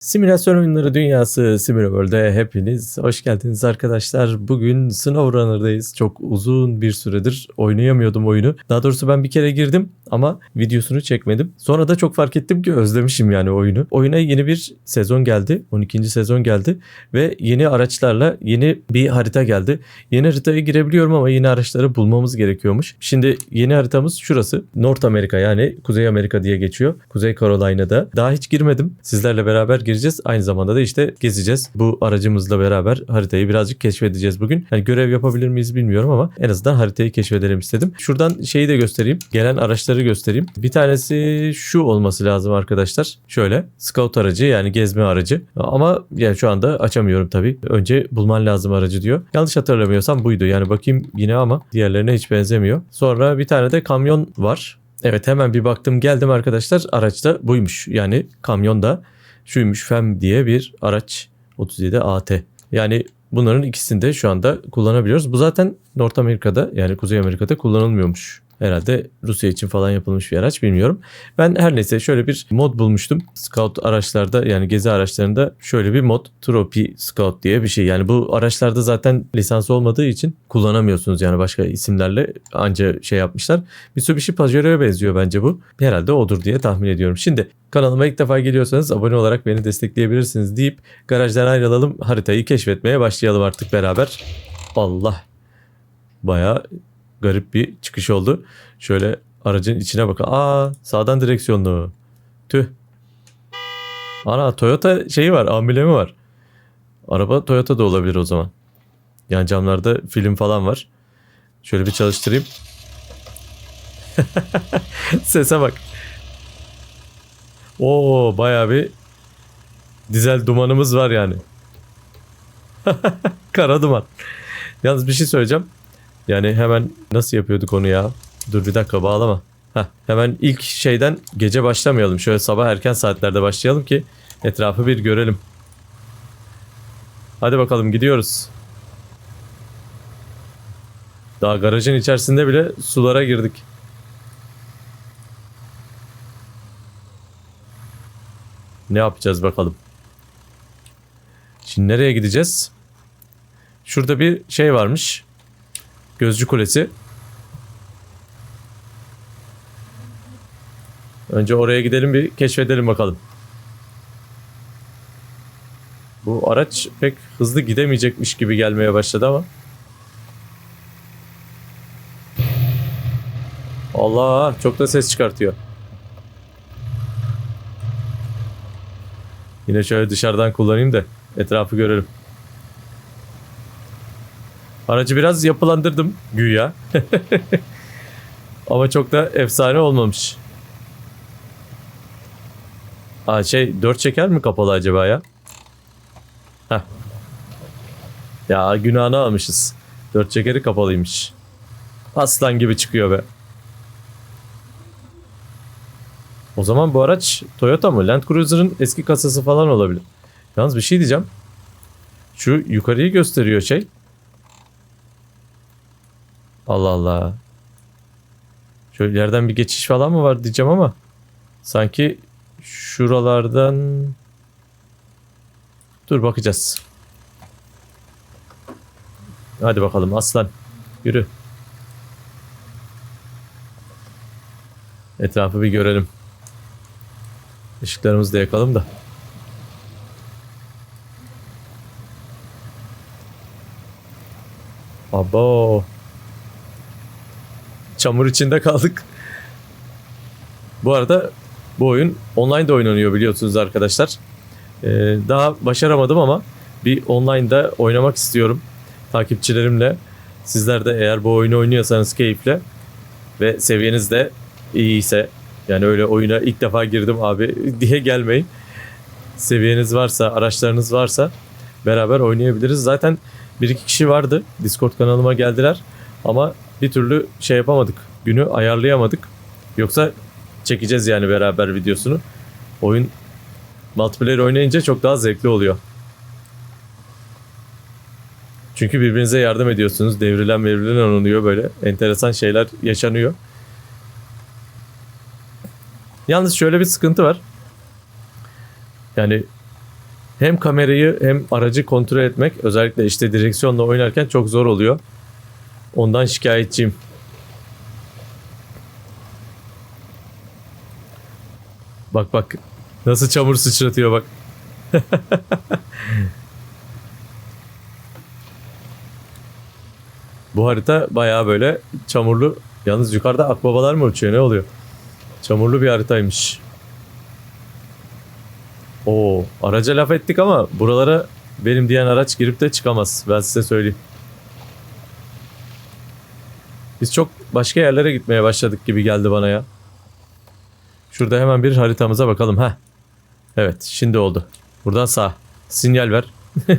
Simülasyon oyunları dünyası Simülaworld'e hepiniz hoş geldiniz arkadaşlar. Bugün SnowRunner'dayız. Çok uzun bir süredir oynayamıyordum oyunu. Daha doğrusu ben bir kere girdim ama videosunu çekmedim. Sonra da çok fark ettim ki özlemişim yani oyunu. Oyuna yeni bir sezon geldi. 12. sezon geldi ve yeni araçlarla yeni bir harita geldi. Yeni haritaya girebiliyorum ama yeni araçları bulmamız gerekiyormuş. Şimdi yeni haritamız şurası. North Amerika yani Kuzey Amerika diye geçiyor. Kuzey Carolina'da. Daha hiç girmedim. Sizlerle beraber gireceğiz. Aynı zamanda da işte gezeceğiz. Bu aracımızla beraber haritayı birazcık keşfedeceğiz bugün. Yani görev yapabilir miyiz bilmiyorum ama en azından haritayı keşfedelim istedim. Şuradan şeyi de göstereyim. Gelen araçları göstereyim. Bir tanesi şu olması lazım arkadaşlar. Şöyle scout aracı yani gezme aracı. Ama yani şu anda açamıyorum tabii. Önce bulman lazım aracı diyor. Yanlış hatırlamıyorsam buydu. Yani bakayım yine ama diğerlerine hiç benzemiyor. Sonra bir tane de kamyon var. Evet hemen bir baktım geldim arkadaşlar. Araç da buymuş. Yani kamyon da şuymuş FEM diye bir araç 37 AT. Yani bunların ikisini de şu anda kullanabiliyoruz. Bu zaten North Amerika'da yani Kuzey Amerika'da kullanılmıyormuş. Herhalde Rusya için falan yapılmış bir araç bilmiyorum. Ben her neyse şöyle bir mod bulmuştum. Scout araçlarda yani gezi araçlarında şöyle bir mod Trophy Scout diye bir şey. Yani bu araçlarda zaten lisans olmadığı için kullanamıyorsunuz yani başka isimlerle anca şey yapmışlar. Mitsubishi Pajero'ya benziyor bence bu. Herhalde odur diye tahmin ediyorum. Şimdi kanalıma ilk defa geliyorsanız abone olarak beni destekleyebilirsiniz deyip garajdan ayrılalım. Haritayı keşfetmeye başlayalım artık beraber. Allah. Bayağı garip bir çıkış oldu. Şöyle aracın içine bakın. Aa sağdan direksiyonlu. Tüh. Ana Toyota şeyi var amblemi var. Araba Toyota da olabilir o zaman. Yan camlarda film falan var. Şöyle bir çalıştırayım. Sese bak. Oo bayağı bir dizel dumanımız var yani. Kara duman. Yalnız bir şey söyleyeceğim. Yani hemen nasıl yapıyorduk onu ya? Dur bir dakika bağlama. Heh, hemen ilk şeyden gece başlamayalım. Şöyle sabah erken saatlerde başlayalım ki etrafı bir görelim. Hadi bakalım gidiyoruz. Daha garajın içerisinde bile sulara girdik. Ne yapacağız bakalım. Şimdi nereye gideceğiz? Şurada bir şey varmış. Gözcü Kulesi. Önce oraya gidelim bir keşfedelim bakalım. Bu araç pek hızlı gidemeyecekmiş gibi gelmeye başladı ama. Allah çok da ses çıkartıyor. Yine şöyle dışarıdan kullanayım da etrafı görelim. Aracı biraz yapılandırdım güya. Ama çok da efsane olmamış. Aa şey dört çeker mi kapalı acaba ya? Heh. Ya günahını almışız. Dört çekeri kapalıymış. Aslan gibi çıkıyor be. O zaman bu araç Toyota mı? Land Cruiser'ın eski kasası falan olabilir. Yalnız bir şey diyeceğim. Şu yukarıyı gösteriyor şey. Allah Allah. Şöyle yerden bir geçiş falan mı var diyeceğim ama sanki şuralardan dur bakacağız. Hadi bakalım aslan yürü. Etrafı bir görelim. Işıklarımızı da yakalım da. Abo. Çamur içinde kaldık. Bu arada bu oyun online de oynanıyor biliyorsunuz arkadaşlar. Ee, daha başaramadım ama bir online'da oynamak istiyorum takipçilerimle. Sizler de eğer bu oyunu oynuyorsanız keyifle ve seviyeniz de iyiyse yani öyle oyuna ilk defa girdim abi diye gelmeyin. Seviyeniz varsa, araçlarınız varsa beraber oynayabiliriz. Zaten bir iki kişi vardı. Discord kanalıma geldiler. Ama bir türlü şey yapamadık. Günü ayarlayamadık. Yoksa çekeceğiz yani beraber videosunu. Oyun multiplayer oynayınca çok daha zevkli oluyor. Çünkü birbirinize yardım ediyorsunuz. Devrilen mevrilen oluyor böyle. Enteresan şeyler yaşanıyor. Yalnız şöyle bir sıkıntı var. Yani hem kamerayı hem aracı kontrol etmek özellikle işte direksiyonla oynarken çok zor oluyor. Ondan şikayetçiyim. Bak bak nasıl çamur sıçratıyor bak. Bu harita bayağı böyle çamurlu. Yalnız yukarıda akbabalar mı uçuyor ne oluyor? Çamurlu bir haritaymış. Oo, araca laf ettik ama buralara benim diyen araç girip de çıkamaz. Ben size söyleyeyim. Biz çok başka yerlere gitmeye başladık gibi geldi bana ya. Şurada hemen bir haritamıza bakalım. ha. Evet, şimdi oldu. Buradan sağ. Sinyal ver.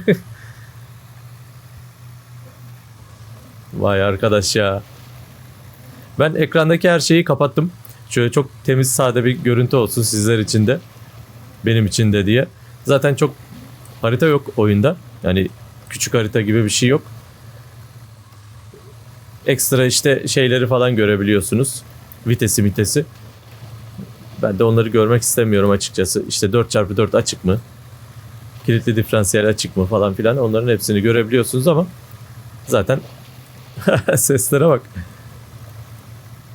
Vay arkadaş ya. Ben ekrandaki her şeyi kapattım. Şöyle çok temiz sade bir görüntü olsun sizler için de. Benim için de diye. Zaten çok harita yok oyunda. Yani küçük harita gibi bir şey yok. Ekstra işte şeyleri falan görebiliyorsunuz. Vitesi vitesi. Ben de onları görmek istemiyorum açıkçası. İşte 4x4 açık mı? Kilitli diferansiyel açık mı falan filan. Onların hepsini görebiliyorsunuz ama zaten seslere bak.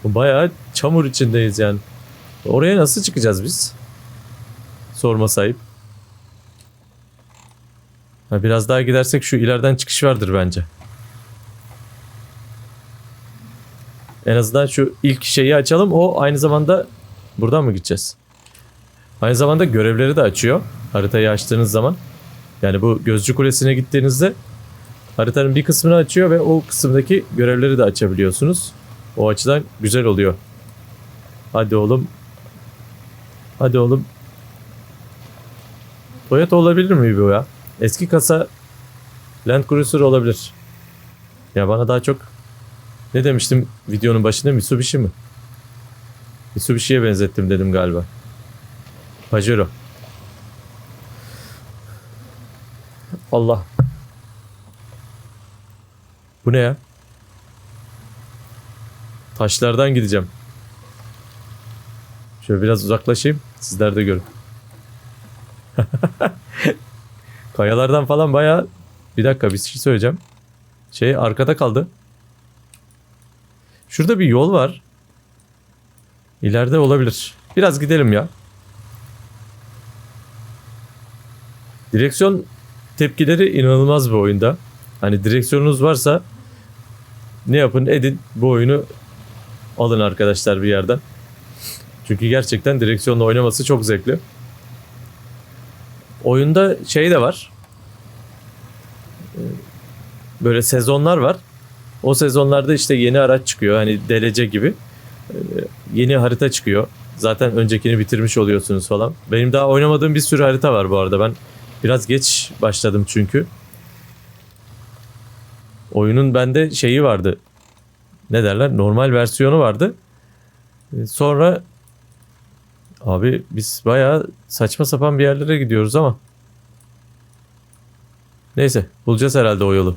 Bayağı çamur içindeyiz yani. Oraya nasıl çıkacağız biz? Sorma sahip. Biraz daha gidersek şu ileriden çıkış vardır bence. En azından şu ilk şeyi açalım. O aynı zamanda buradan mı gideceğiz? Aynı zamanda görevleri de açıyor. Haritayı açtığınız zaman. Yani bu gözcü kulesine gittiğinizde haritanın bir kısmını açıyor ve o kısımdaki görevleri de açabiliyorsunuz. O açıdan güzel oluyor. Hadi oğlum. Hadi oğlum. Toyota olabilir mi bu ya? Eski kasa Land Cruiser olabilir. Ya bana daha çok ne demiştim videonun başında Mitsubishi mi? Mitsubishi'ye benzettim dedim galiba. Pajero. Allah. Bu ne ya? Taşlardan gideceğim. Şöyle biraz uzaklaşayım. Sizler de görün. Kayalardan falan bayağı... Bir dakika bir şey söyleyeceğim. Şey arkada kaldı. Şurada bir yol var. İleride olabilir. Biraz gidelim ya. Direksiyon tepkileri inanılmaz bir oyunda. Hani direksiyonunuz varsa ne yapın edin bu oyunu alın arkadaşlar bir yerden. Çünkü gerçekten direksiyonla oynaması çok zevkli. Oyunda şey de var. Ee, Böyle sezonlar var. O sezonlarda işte yeni araç çıkıyor. Hani DLC gibi. Ee, Yeni harita çıkıyor. Zaten öncekini bitirmiş oluyorsunuz falan. Benim daha oynamadığım bir sürü harita var bu arada. Ben biraz geç başladım çünkü. Oyunun bende şeyi vardı. Ne derler? Normal versiyonu vardı. Ee, Sonra abi biz bayağı saçma sapan bir yerlere gidiyoruz ama. Neyse bulacağız herhalde o yolu.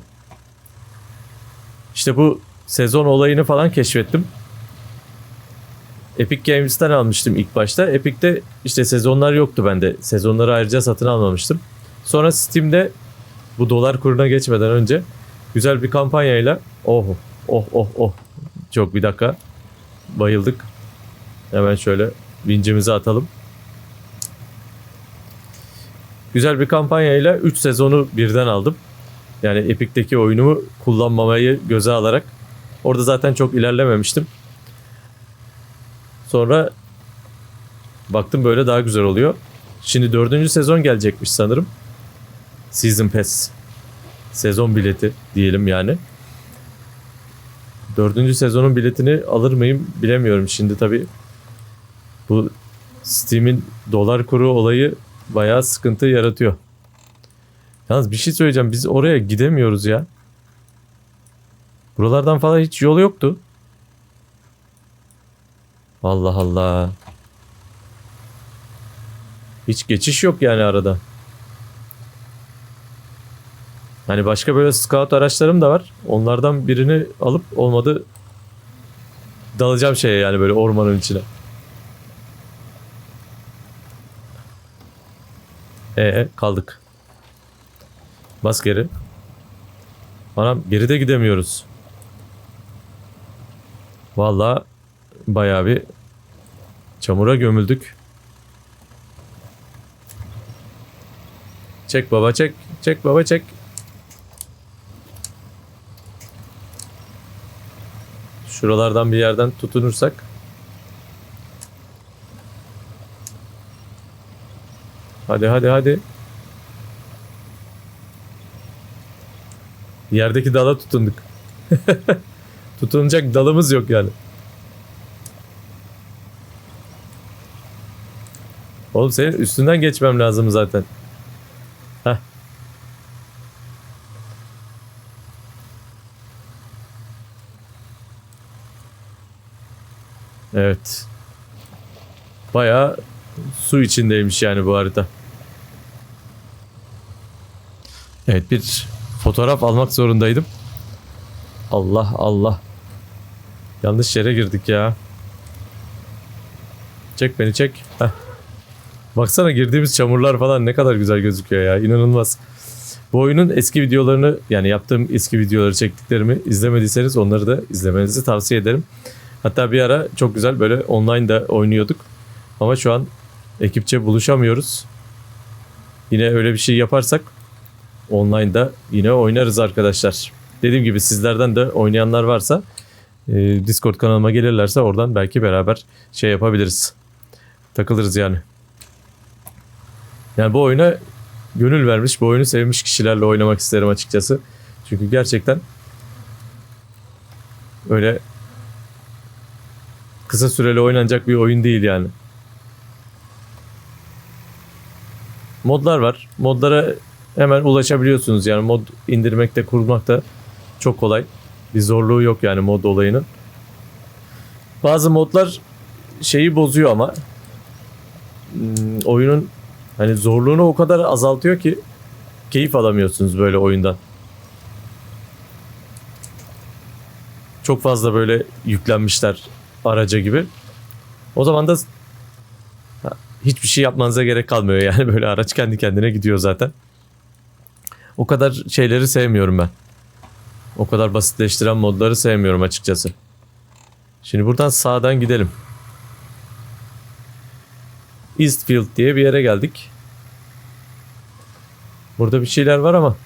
İşte bu sezon olayını falan keşfettim. Epic Games'ten almıştım ilk başta. Epic'te işte sezonlar yoktu bende. Sezonları ayrıca satın almamıştım. Sonra Steam'de bu dolar kuruna geçmeden önce güzel bir kampanyayla oh oh oh oh çok bir dakika bayıldık. Hemen şöyle vincimizi atalım. Güzel bir kampanyayla 3 sezonu birden aldım. Yani Epic'teki oyunumu kullanmamayı göze alarak. Orada zaten çok ilerlememiştim. Sonra baktım böyle daha güzel oluyor. Şimdi dördüncü sezon gelecekmiş sanırım. Season Pass. Sezon bileti diyelim yani. Dördüncü sezonun biletini alır mıyım bilemiyorum. Şimdi tabii bu Steam'in dolar kuru olayı bayağı sıkıntı yaratıyor. Yalnız bir şey söyleyeceğim. Biz oraya gidemiyoruz ya. Buralardan falan hiç yol yoktu. Allah Allah. Hiç geçiş yok yani arada. Hani başka böyle scout araçlarım da var. Onlardan birini alıp olmadı dalacağım şeye yani böyle ormanın içine. Ee kaldık. Bas geri. Anam geride gidemiyoruz. Vallahi bayağı bir çamura gömüldük. Çek baba çek. Çek baba çek. Şuralardan bir yerden tutunursak. Hadi hadi hadi. Yerdeki dala tutunduk. Tutunacak dalımız yok yani. Oğlum senin üstünden geçmem lazım zaten. Heh. Evet. Bayağı su içindeymiş yani bu harita. Evet bir fotoğraf almak zorundaydım. Allah Allah. Yanlış yere girdik ya. Çek beni çek. Heh. Baksana girdiğimiz çamurlar falan ne kadar güzel gözüküyor ya. İnanılmaz. Bu oyunun eski videolarını yani yaptığım eski videoları çektiklerimi izlemediyseniz onları da izlemenizi tavsiye ederim. Hatta bir ara çok güzel böyle online da oynuyorduk. Ama şu an ekipçe buluşamıyoruz. Yine öyle bir şey yaparsak online'da yine oynarız arkadaşlar. Dediğim gibi sizlerden de oynayanlar varsa e, Discord kanalıma gelirlerse oradan belki beraber şey yapabiliriz. Takılırız yani. Yani bu oyuna gönül vermiş, bu oyunu sevmiş kişilerle oynamak isterim açıkçası. Çünkü gerçekten öyle kısa süreli oynanacak bir oyun değil yani. Modlar var. Modlara hemen ulaşabiliyorsunuz. Yani mod indirmekte, kurmakta çok kolay. Bir zorluğu yok yani mod olayının. Bazı modlar şeyi bozuyor ama hmm, oyunun hani zorluğunu o kadar azaltıyor ki keyif alamıyorsunuz böyle oyundan. Çok fazla böyle yüklenmişler araca gibi. O zaman da hiçbir şey yapmanıza gerek kalmıyor yani böyle araç kendi kendine gidiyor zaten. O kadar şeyleri sevmiyorum ben. O kadar basitleştiren modları sevmiyorum açıkçası. Şimdi buradan sağdan gidelim. Eastfield diye bir yere geldik. Burada bir şeyler var ama.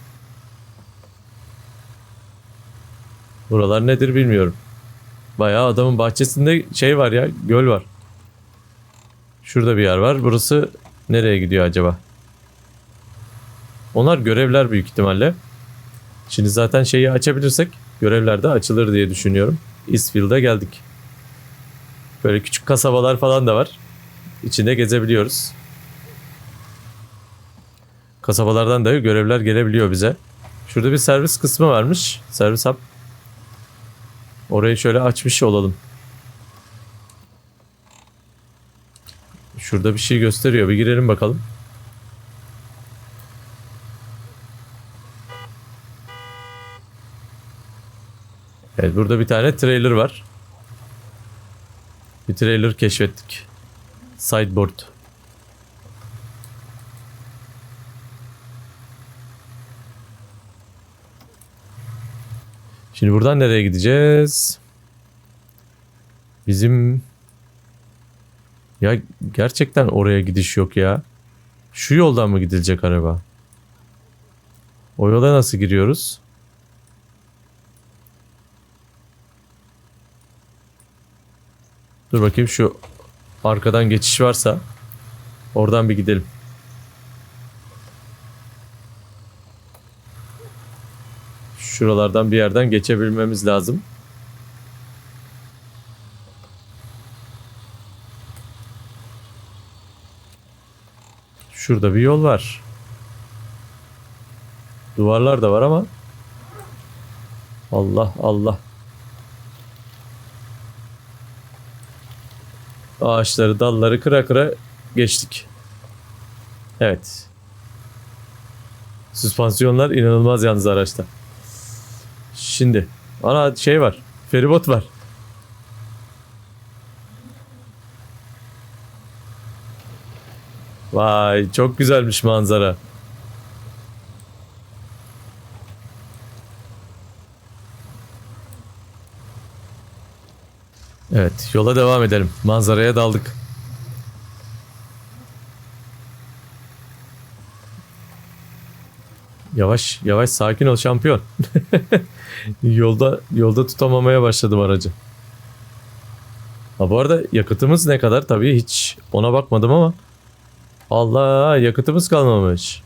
Buralar nedir bilmiyorum. Bayağı adamın bahçesinde şey var ya göl var. Şurada bir yer var. Burası nereye gidiyor acaba? Onlar görevler büyük ihtimalle. Şimdi zaten şeyi açabilirsek görevler de açılır diye düşünüyorum. Eastfield'a geldik. Böyle küçük kasabalar falan da var. İçinde gezebiliyoruz. Kasabalardan da görevler gelebiliyor bize. Şurada bir servis kısmı varmış. Servis hub. Orayı şöyle açmış olalım. Şurada bir şey gösteriyor. Bir girelim bakalım. Evet burada bir tane trailer var. Bir trailer keşfettik. Sideboard. Şimdi buradan nereye gideceğiz? Bizim ya gerçekten oraya gidiş yok ya. Şu yoldan mı gidilecek araba? O yola nasıl giriyoruz? Dur bakayım şu arkadan geçiş varsa oradan bir gidelim. Şuralardan bir yerden geçebilmemiz lazım. Şurada bir yol var. Duvarlar da var ama Allah Allah. Ağaçları, dalları kıra kıra geçtik. Evet. Süspansiyonlar inanılmaz yalnız araçta. Şimdi ana şey var. Feribot var. Vay çok güzelmiş manzara. Evet yola devam edelim. Manzaraya daldık. Yavaş yavaş sakin ol şampiyon. yolda yolda tutamamaya başladım aracı. Ha bu arada yakıtımız ne kadar? Tabii hiç ona bakmadım ama. Allah yakıtımız kalmamış.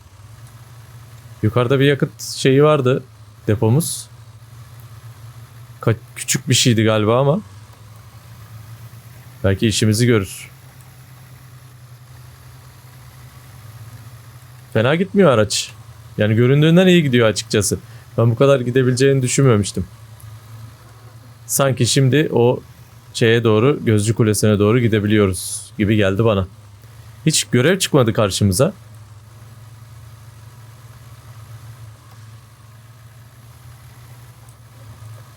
Yukarıda bir yakıt şeyi vardı. Depomuz. Ka- küçük bir şeydi galiba ama. Belki işimizi görür. Fena gitmiyor araç. Yani göründüğünden iyi gidiyor açıkçası. Ben bu kadar gidebileceğini düşünmemiştim. Sanki şimdi o şeye doğru, Gözcü Kulesi'ne doğru gidebiliyoruz gibi geldi bana. Hiç görev çıkmadı karşımıza.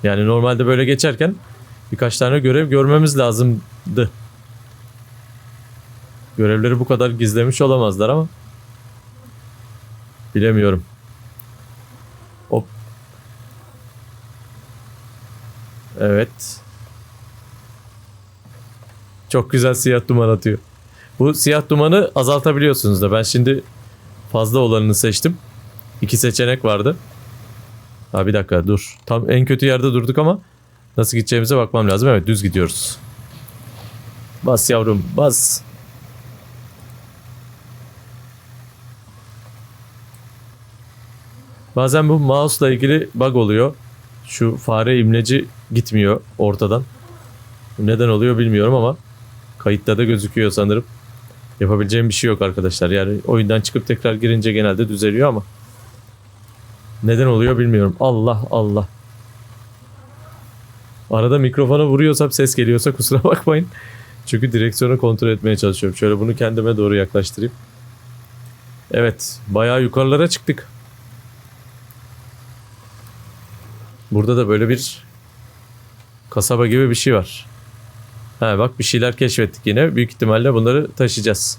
Yani normalde böyle geçerken birkaç tane görev görmemiz lazımdı. Görevleri bu kadar gizlemiş olamazlar ama bilemiyorum. Hop. Evet. Çok güzel siyah duman atıyor. Bu siyah dumanı azaltabiliyorsunuz da ben şimdi fazla olanını seçtim. İki seçenek vardı. Ha bir dakika dur. Tam en kötü yerde durduk ama nasıl gideceğimize bakmam lazım. Evet düz gidiyoruz. Bas yavrum bas. Bazen bu mouse'la ilgili bug oluyor. Şu fare imleci gitmiyor ortadan. Neden oluyor bilmiyorum ama kayıtta da gözüküyor sanırım. Yapabileceğim bir şey yok arkadaşlar. Yani oyundan çıkıp tekrar girince genelde düzeliyor ama neden oluyor bilmiyorum. Allah Allah. Arada mikrofona vuruyorsam ses geliyorsa kusura bakmayın. Çünkü direksiyonu kontrol etmeye çalışıyorum. Şöyle bunu kendime doğru yaklaştırayım. Evet, bayağı yukarılara çıktık. Burada da böyle bir kasaba gibi bir şey var. Ha bak bir şeyler keşfettik yine. Büyük ihtimalle bunları taşıyacağız.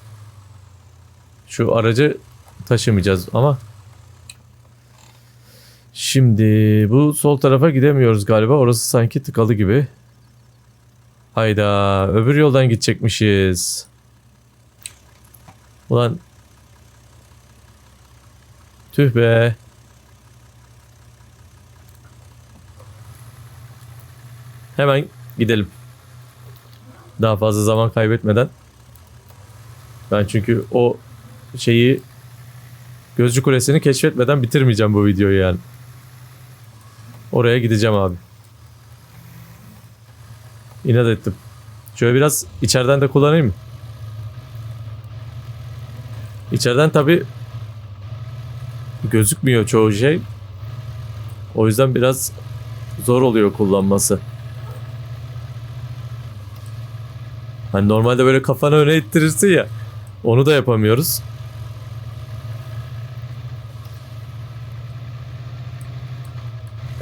Şu aracı taşımayacağız ama Şimdi bu sol tarafa gidemiyoruz galiba. Orası sanki tıkalı gibi. Hayda öbür yoldan gidecekmişiz. Ulan tüh be. Hemen gidelim. Daha fazla zaman kaybetmeden. Ben çünkü o şeyi Gözcü Kulesi'ni keşfetmeden bitirmeyeceğim bu videoyu yani. Oraya gideceğim abi. İnat ettim. Şöyle biraz içeriden de kullanayım mı? İçeriden tabi gözükmüyor çoğu şey. O yüzden biraz zor oluyor kullanması. Hani normalde böyle kafanı öne ittirirsin ya. Onu da yapamıyoruz.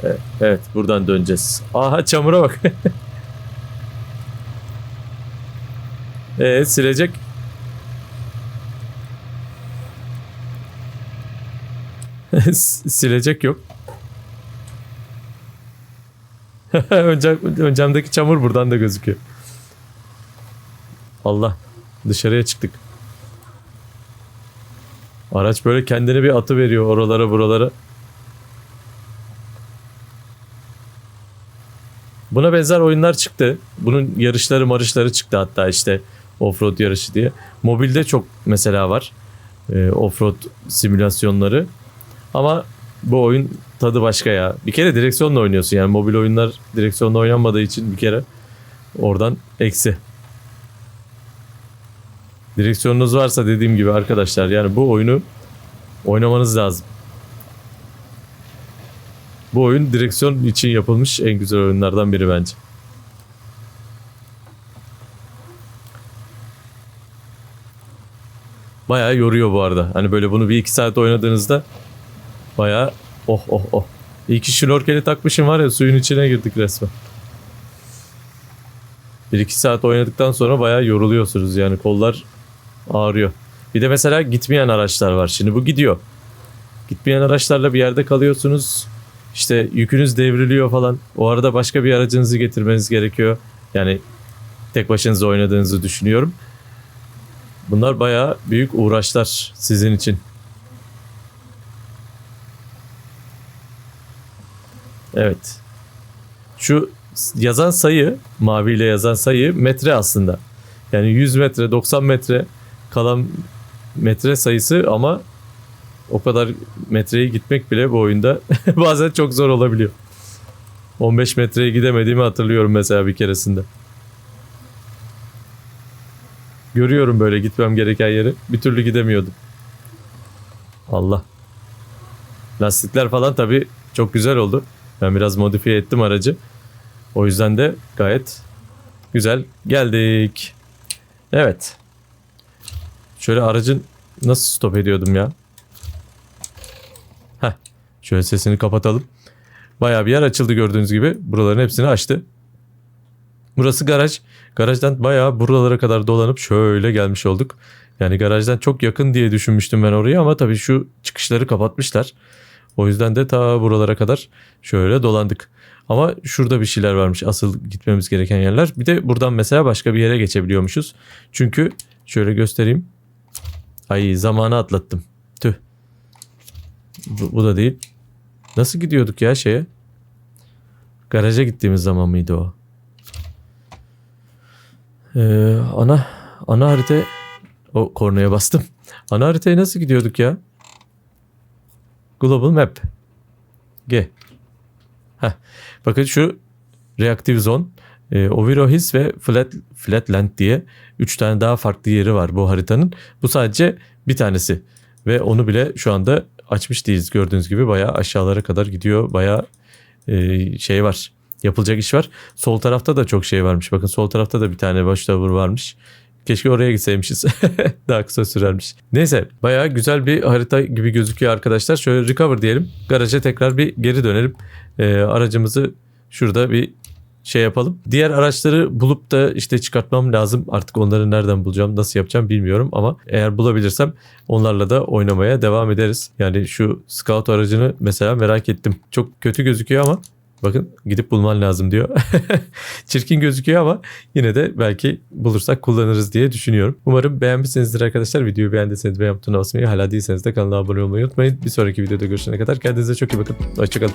Evet, evet buradan döneceğiz. Aha çamura bak. evet silecek. silecek yok. Önce, öncemdeki çamur buradan da gözüküyor. Allah. Dışarıya çıktık. Araç böyle kendini bir atı veriyor oralara buralara. Buna benzer oyunlar çıktı. Bunun yarışları marışları çıktı hatta işte offroad yarışı diye. Mobilde çok mesela var. E, offroad simülasyonları. Ama bu oyun tadı başka ya. Bir kere direksiyonla oynuyorsun yani mobil oyunlar direksiyonla oynanmadığı için bir kere oradan eksi. Direksiyonunuz varsa dediğim gibi arkadaşlar yani bu oyunu oynamanız lazım. Bu oyun direksiyon için yapılmış en güzel oyunlardan biri bence. Bayağı yoruyor bu arada. Hani böyle bunu bir iki saat oynadığınızda bayağı oh oh oh. İyi ki şnorkeli takmışım var ya suyun içine girdik resmen. Bir iki saat oynadıktan sonra bayağı yoruluyorsunuz yani kollar ağrıyor. Bir de mesela gitmeyen araçlar var. Şimdi bu gidiyor. Gitmeyen araçlarla bir yerde kalıyorsunuz. İşte yükünüz devriliyor falan. O arada başka bir aracınızı getirmeniz gerekiyor. Yani tek başınıza oynadığınızı düşünüyorum. Bunlar bayağı büyük uğraşlar sizin için. Evet. Şu yazan sayı, maviyle yazan sayı metre aslında. Yani 100 metre, 90 metre kalan metre sayısı ama o kadar metreyi gitmek bile bu oyunda bazen çok zor olabiliyor. 15 metreye gidemediğimi hatırlıyorum mesela bir keresinde. Görüyorum böyle gitmem gereken yeri. Bir türlü gidemiyordum. Allah. Lastikler falan tabii çok güzel oldu. Ben biraz modifiye ettim aracı. O yüzden de gayet güzel geldik. Evet. Şöyle aracın nasıl stop ediyordum ya? Heh. Şöyle sesini kapatalım. Bayağı bir yer açıldı gördüğünüz gibi. Buraların hepsini açtı. Burası garaj. Garajdan bayağı buralara kadar dolanıp şöyle gelmiş olduk. Yani garajdan çok yakın diye düşünmüştüm ben orayı ama tabii şu çıkışları kapatmışlar. O yüzden de ta buralara kadar şöyle dolandık. Ama şurada bir şeyler varmış asıl gitmemiz gereken yerler. Bir de buradan mesela başka bir yere geçebiliyormuşuz. Çünkü şöyle göstereyim. Ay zamanı atlattım. Bu, bu da değil. Nasıl gidiyorduk ya şeye? Garaja gittiğimiz zaman mıydı o? Ee, ana ana harita o kornaya bastım. Ana haritaya nasıl gidiyorduk ya? Global Map. G. Heh. Bakın şu Reactive Zone, e, Oviro Hills ve Flat, Flatland diye 3 tane daha farklı yeri var bu haritanın. Bu sadece bir tanesi. Ve onu bile şu anda açmış değiliz. Gördüğünüz gibi bayağı aşağılara kadar gidiyor. Bayağı e, şey var. Yapılacak iş var. Sol tarafta da çok şey varmış. Bakın sol tarafta da bir tane watchtower varmış. Keşke oraya gitseymişiz. Daha kısa sürermiş. Neyse bayağı güzel bir harita gibi gözüküyor arkadaşlar. Şöyle recover diyelim. Garaja tekrar bir geri dönelim. Ee, aracımızı şurada bir şey yapalım. Diğer araçları bulup da işte çıkartmam lazım. Artık onları nereden bulacağım, nasıl yapacağım bilmiyorum ama eğer bulabilirsem onlarla da oynamaya devam ederiz. Yani şu scout aracını mesela merak ettim. Çok kötü gözüküyor ama Bakın gidip bulman lazım diyor. Çirkin gözüküyor ama yine de belki bulursak kullanırız diye düşünüyorum. Umarım beğenmişsinizdir arkadaşlar. Videoyu beğendiyseniz beğen butonuna basmayı hala değilseniz de kanala abone olmayı unutmayın. Bir sonraki videoda görüşene kadar kendinize çok iyi bakın. Hoşçakalın.